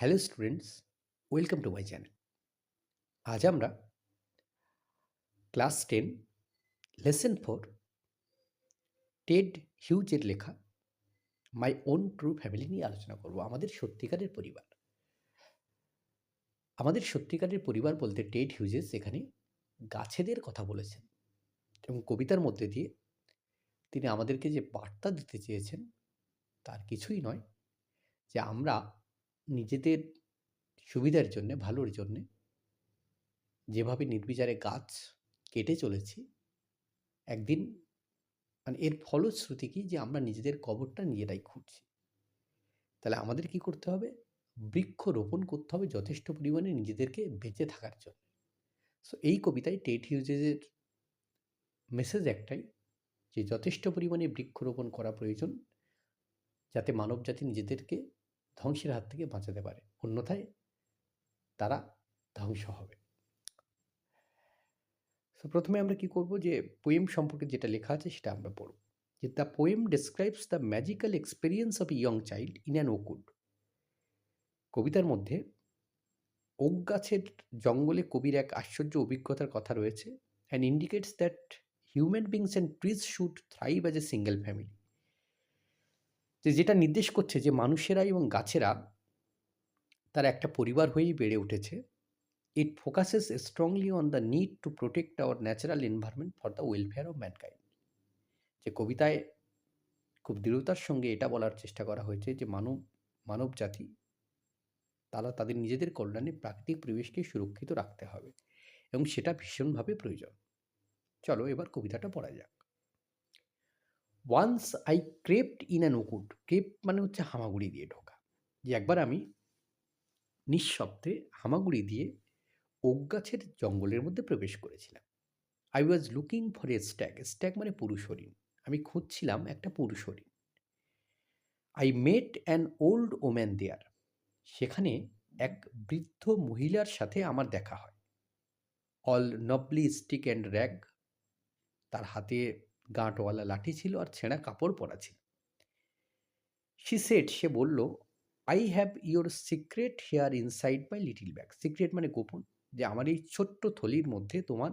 Hello students, welcome to my channel. আজ আমরা class ten, lesson four, Ted হিউজের লেখা, my on true family নিয়ে আলোচনা করব, আমাদের সত্যিকারের পরিবার। আমাদের সত্যিকারের পরিবার বলতে টেড হিউজেস এখানে গাছেদের কথা বলেছেন এবং কবিতার মধ্যে দিয়ে তিনি আমাদেরকে যে বার্তা দিতে চেয়েছেন, তার কিছুই নয় যে আমরা নিজেদের সুবিধার জন্যে, ভালোর জন্যে যেভাবে নির্বিচারে গাছ কেটে চলেছি, একদিন মানে এর ফলশ্রুতি কি যে আমরা নিজেদের কবরটা নিজেরাই খুঁজছি তাহলে আমাদের কি করতে হবে? বৃক্ষ রোপণ করতে হবে যথেষ্ট পরিমাণে নিজেদেরকে বেঁচে থাকার জন্য। সো এই কবিতায় টেট হিউজেসের মেসেজ একটাই যে, যথেষ্ট পরিমাণে বৃক্ষরোপণ করা প্রয়োজন যাতে মানবজাতি নিজেদেরকে ধ্বংসের হাত থেকে বাঁচাতে পারে। অন্যথায় তারা ধ্বংস হবে। তো প্রথমে আমরা কি করব যে পোয়েম সম্পর্কে যেটা লেখা আছে সেটা আমরা পড়ব। যে the poem describes the magical experience of young child in an oakwood কবিতার মধ্যে ওক গাছের জঙ্গলে কবির এক আশ্চর্য অভিজ্ঞতার কথা রয়েছে and indicates that human beings and trees should thrive as a single family যে যেটা নির্দেশ করছে যে মানুষেরা এবং গাছেরা তার একটা পরিবার হয়েই বেড়ে উঠেছে it focuses strongly on the need to protect our natural environment for the welfare of mankind যে কবিতায় খুব দৃঢ়তার সঙ্গে এটা বলার চেষ্টা করা হয়েছে যে মানব মানব জাতি তারা তাদের নিজেদের কল্যাণে প্রাকৃতিক পরিবেশকে সুরক্ষিত রাখতে হবে এবং সেটা ভীষণভাবে প্রয়োজন। চলো এবার কবিতাটা পড়া যাক। Once I crept in an oakwood crept মানে হচ্ছে হামাগুড়ি দিয়ে ঢোকা। যে একবার আমি নিঃশব্দে হামাগুড়ি দিয়ে ওক গাছের জঙ্গলের মধ্যে প্রবেশ করেছিলাম। I was looking for a stag stag মানে পুরুষ হরিণ। আমি খুঁজছিলাম একটা পুরুষ হরিণ। I met an old woman there সেখানে এক বৃদ্ধ মহিলার সাথে আমার দেখা হয়। All knobbly stick and rag তার হাতে গাঁটওয়ালা লাঠি ছিল আর ছেঁড়া কাপড় পরা ছিল। সি সেট সে বলল I have your secret here inside my little bag secret মানে গোপন, যে আমার এই ছোট্ট থলির মধ্যে তোমার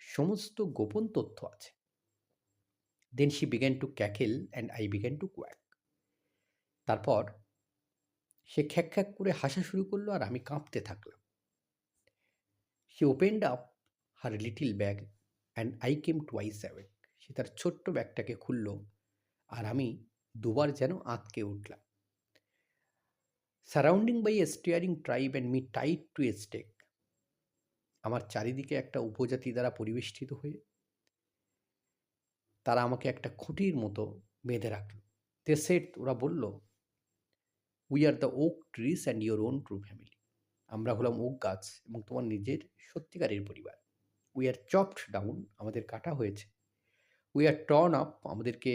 সমস্ত গোপন তথ্য আছে। Then she began to cackle and I began to quake তারপর সে খ্যাক খ্যাক করে হাসা শুরু করল আর আমি কাঁপতে থাকলাম। She opened up her little bag and I came twice awake সে তার ছোট্ট ব্যাগটাকে খুলল আর আমি দুবার যেন আঁতকে উঠলাম। Surrounding by stirring tribe and me tight to stake আমার চারিদিকে একটা উপজাতি দ্বারা পরিবেষ্টিত হয়ে তারা আমাকে একটা খুঁটির মতো বেঁধে রাখল। তে সেট ওরা বলল we are the oak trees and your own true family আমরা হলাম ওক গাছ এবং তোমার নিজের সত্যিকারের পরিবার। উই আর চপড ডাউন আমাদের কাটা হয়েছে। উই আর টর্ন আপ আমাদেরকে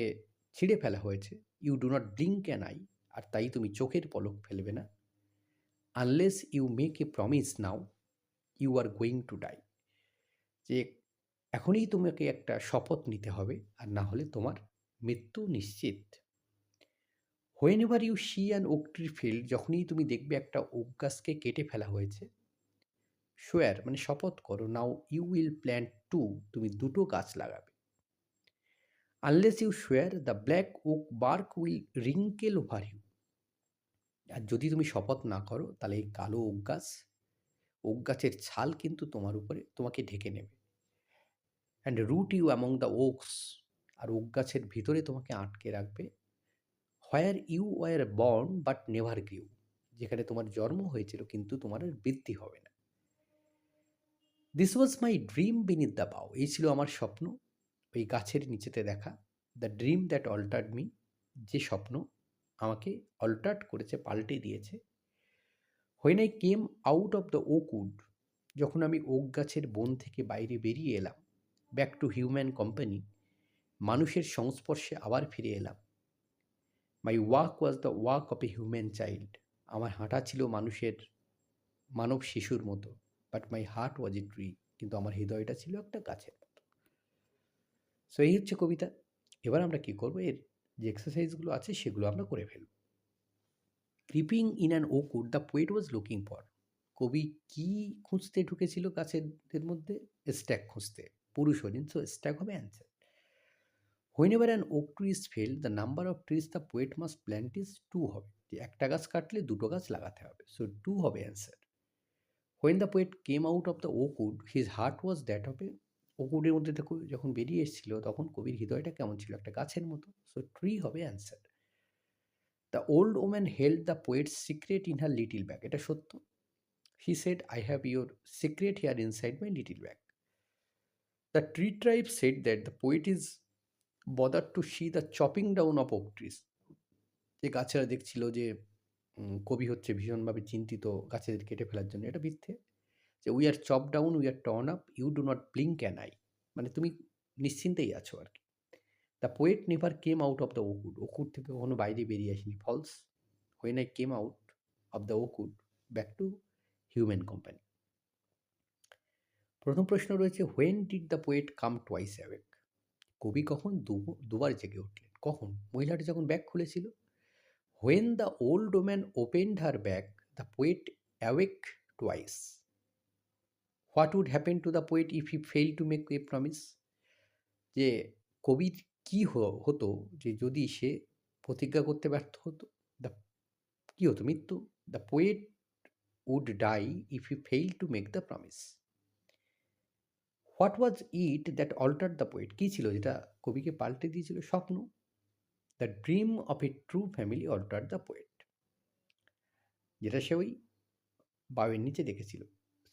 ছিঁড়ে ফেলা হয়েছে। You do not blink an eye আর তাই তুমি চোখের পলক ফেলবে না। Unless you make a promise now you are going to die যে এখনই তোমাকে একটা শপথ নিতে হবে, আর না হলে তোমার মৃত্যু নিশ্চিত। Whenever you see oak tree felled যখনই তুমি দেখবে একটা ওক গাছকে কেটে ফেলা হয়েছে শোয়ার মানে শপথ করো now you will plan two তুমি দুটো গাছ লাগাবে। Unless you swear the black oak bark will wrinkle over you আর যদি তুমি শপথ না করো, তাহলে এই কালো ওক গাছ, ওক গাছের ছাল কিন্তু তোমার উপরে, তোমাকে ঢেকে নেবে। And root you among the oaks R okay গাছের ভিতরে তোমাকে আটকে রাখবে। Where you were born but never grew যেখানে তোমার জন্ম হয়েছিল কিন্তু তোমার আর বৃদ্ধি হবে না। This was my dream beneath the bough এই ছিল আমার স্বপ্ন। ওই গাছের নিচেতে দেখা the dream that altered me যে স্বপ্ন আমাকে অল্টার্ট করেছে, পাল্টে দিয়েছে। When I came out of the oak wood যখন আমি ওক গাছের বন থেকে বাইরে বেরিয়ে এলাম ব্যাক টু হিউম্যান কোম্পানি মানুষের সংস্পর্শে আবার ফিরে এলাম। My walk was the walk of a human child আমার হাঁটা ছিল মানুষের মানব শিশুর মতো but my heart was a tree কিন্তু আমার হৃদয়টা ছিল একটা গাছের সো এই হচ্ছে কবিতা। এবার আমরা কী করব? এর যে এক্সারসাইজগুলো আছে, সেগুলো আমরা করে ফেলব। Creeping in an O oakwood the poet was looking for কবি কি খুঁজতে ঢুকেছিল গাছেদের মধ্যে? স্ট্যাক খুঁজতে। পুরুষ হরিণ সো স্ট্যাক হবে answer whenever an oak tree is fell the number of trees the poet must plant is two হবে। যে একটা গাছ কাটলে দুটো গাছ লাগাতে হবে। সো টু হবে answer when the poet came out of the oakwood his heart was that হবে ওকুডের মধ্যে থেকে যখন বেরিয়ে এসেছিল, তখন কবির হৃদয়টা কেমন ছিল? একটা গাছের মতো। সো ট্রি হবে answer the old woman held the poet secret in her little bag এটা সত্য? He said I have your secret here inside my little bag the tree tribe said that the poet is bother to see the chopping down of oak trees যে গাছেরা দেখছিল যে কবি হচ্ছে ভীষণভাবে চিন্তিত গাছেদের কেটে ফেলার জন্য, এটা মিথ্যে। যে we are chop down we are torn up you do not blink can I মানে তুমি নিশ্চিন্তেই আছো আর কি। The poet never came out of the ওকুড ওকুড থেকে কখনো বাইরে বেরিয়ে আসেনি। False when I came out of the ওকুড back to human company প্রথম প্রশ্ন রয়েছে when did the poet come twice awake কবি কখন দুবার জেগে উঠলেন। কখন? মহিলাটি যখন bag খুলেছিল। When the old woman opened her bag the poet awake twice what would happen to the poet if he fail to make a promise? যে কবির কি হতো যে যদি সে প্রতিজ্ঞা করতে ব্যর্থ হতো? দ্য, কি হতো মৃত্যু? The poet would die if he fail to make the promise. What was it that alter the poet? কী ছিল যেটা কবিকে পাল্টে দিয়েছিল? স্বপ্ন। The dream of a true family alter the poet. যেটা সে ওই বাউয়ের নিচে দেখেছিল।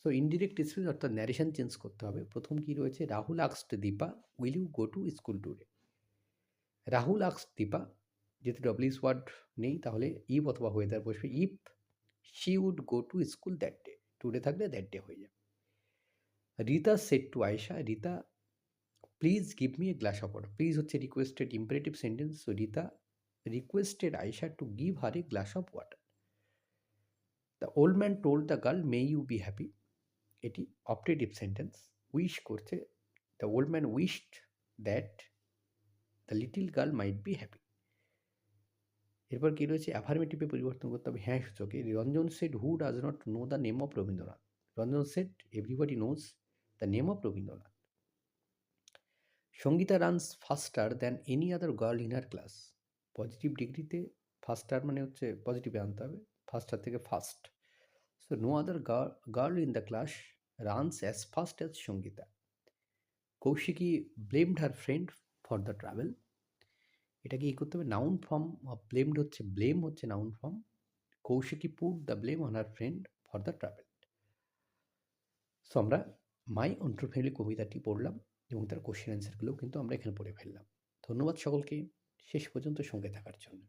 সো ইনডিরেক্ট স্পিচ অর্থাৎ ন্যারেশন চেঞ্জ করতে হবে। প্রথম কি রয়েছে? Rahul আক্সড Dipa will you go to school today Rahul আক্স Dipa যেহেতু ডব্লিউস ওয়ার্ড নেই, তাহলে ইফ অথবা ওয়েদার বসবে। If she would go to school that day today থাকলে দ্যাট ডে হয়ে যাবে। Rita said to Aysha Rita please give me a glass of water please হচ্ছে requested imperative sentence so Rita requested Aysha to give her a glass of water the old man told the girl may you be happy এটি optative sentence wish করছে the old man wished that the little girl might be happy এরপর কী রয়েছে? অ্যাফার্মেটিভে পরিবর্তন করতে হবে। হ্যাঁ সূচকে। Ranjan said who does not know the name of Rabindranath? Ranjan said everybody knows the name of Rabindranath. Sangita runs faster than any other girl in our class positive ডিগ্রিতে ফাস্টার মানে হচ্ছে পজিটিভে আনতে হবে। ফাস্টার থেকে fast so no other girl in the class runs as fast as Sangita. Koushiki blamed her friend for the travel এটাকে কী করতে হবে? নাউন ফর্ম ব্লেমড হচ্ছে ব্লেম হচ্ছে noun form Koushiki put the blame on her friend for the travel so আমরা মাই অন্ট্রো family কবিতাটি পড়লাম এবং তার কোশ্চেন অ্যান্সারগুলোও কিন্তু আমরা এখানে পড়ে ফেললাম। ধন্যবাদ সকলকে। শেষ পর্যন্ত সঙ্গে থাকার জন্য।